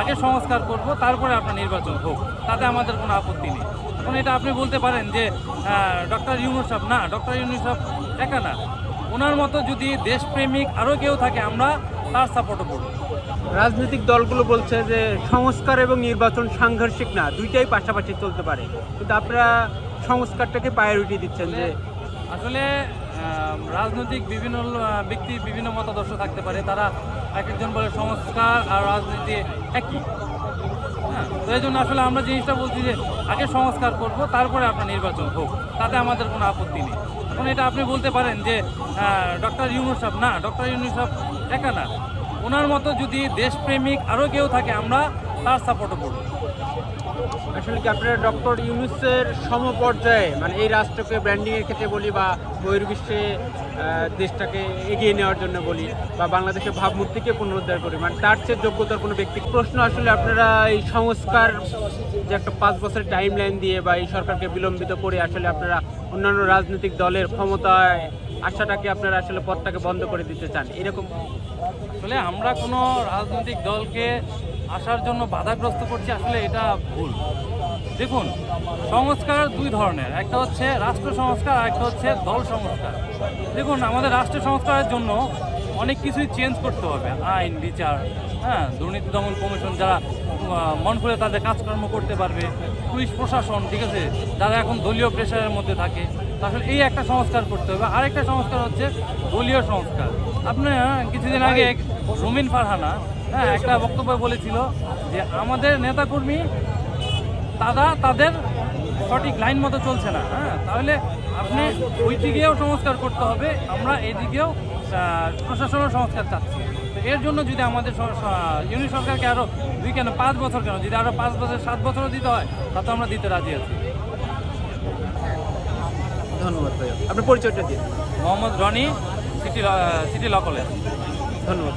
আগে সংস্কার করব তারপরে আপনার নির্বাচন হোক। তাতে আমাদের কোনো আপত্তি নেই। এখন এটা আপনি বলতে পারেন যে ডক্টর ইউনুস সাহেব না ডক্টর ইউনুস সাহেব একা না। ওনার মতো যদি দেশপ্রেমিক আরও কেউ থাকে আমরা তার সাপোর্টও করব। রাজনৈতিক দলগুলো বলছে যে সংস্কার এবং নির্বাচন সাংঘর্ষিক না দুইটাই পাশাপাশি চলতে পারে। কিন্তু আপনারা সংস্কারটাকে প্রায়োরিটি দিচ্ছেন যে আসলে রাজনৈতিক বিভিন্ন আহ, ব্যক্তির বিভিন্ন মতাদর্শ থাকতে পারে। তারা এক একজন বলে সংস্কার আর রাজনীতি একই। হ্যাঁ তো এই জন্য আসলে আমরা জিনিসটা বলছি যে আগে সংস্কার করব তারপরে আপনার নির্বাচন হোক। তাতে আমাদের কোনো আপত্তি নেই। এখন এটা আপনি বলতে পারেন যে ডক্টর ইউনুস সাহেব না ডক্টর ইউনুস সাহেব একা না। ওনার মতো যদি দেশপ্রেমিক আরও কেউ থাকে আমরা তার সাপোর্টও করব আসলে কি আপনারা ডক্টর ইউনুসের সমপর্যায়ে মানে এই রাষ্ট্রকে ব্র্যান্ডিংয়ের ক্ষেত্রে বলি বা বহির্বিশ্বে দেশটাকে এগিয়ে নেওয়ার জন্য বলি বা বাংলাদেশের ভাবমূর্তিকে পুনরুদ্ধার করি মানে তার চেয়ে যোগ্যতার কোনো ব্যক্তি প্রশ্ন আসলে আপনারা এই সংস্কার যে একটা পাঁচ বছরের টাইম লাইন দিয়ে বা এই সরকারকে বিলম্বিত করে আসলে আপনারা অন্যান্য রাজনৈতিক দলের ক্ষমতায় আশাটাকে আপনারা আসলে পথটাকে বন্ধ করে দিতে চান এরকম আসলে আমরা কোনো রাজনৈতিক দলকে আসার জন্য বাধাগ্রস্ত করছি আসলে এটা ভুল। দেখুন সংস্কার দুই ধরনের। একটা হচ্ছে রাষ্ট্র সংস্কার আর একটা হচ্ছে দল সংস্কার। দেখুন আমাদের রাষ্ট্র সংস্কারের জন্য অনেক কিছুই চেঞ্জ করতে হবে। আইন বিচার হ্যাঁ দুর্নীতি দমন কমিশন যারা মন করে তাদের কাজকর্ম করতে পারবে। পুলিশ প্রশাসন ঠিক আছে? যারা এখন দলীয় প্রেশারের মধ্যে থাকে আসলে এই একটা সংস্কার করতে হবে। আরেকটা সংস্কার হচ্ছে দলীয় সংস্কার। আপনি হ্যাঁ, কিছুদিন আগে রুমিন ফারহানা হ্যাঁ একটা বক্তব্য বলেছিল যে আমাদের নেতাকর্মী তারা তাদের সঠিক লাইন মতো চলছে না হ্যাঁ? তাহলে আপনি ওই দিকেও সংস্কার করতে হবে আমরা এদিকেও আহ, প্রশাসনের সংস্কার চাচ্ছি। তো এর জন্য যদি আমাদের স- সরকারকে আরও দুই কেন পাঁচ বছর কেন যদি আরও পাঁচ বছর সাত বছরও দিতে হয় তাতে আমরা দিতে রাজি আছি। ধন্যবাদ ভাইয়া আপনার পরিচয়টা দিন। Mohammad Roni city city law college. ধন্যবাদ।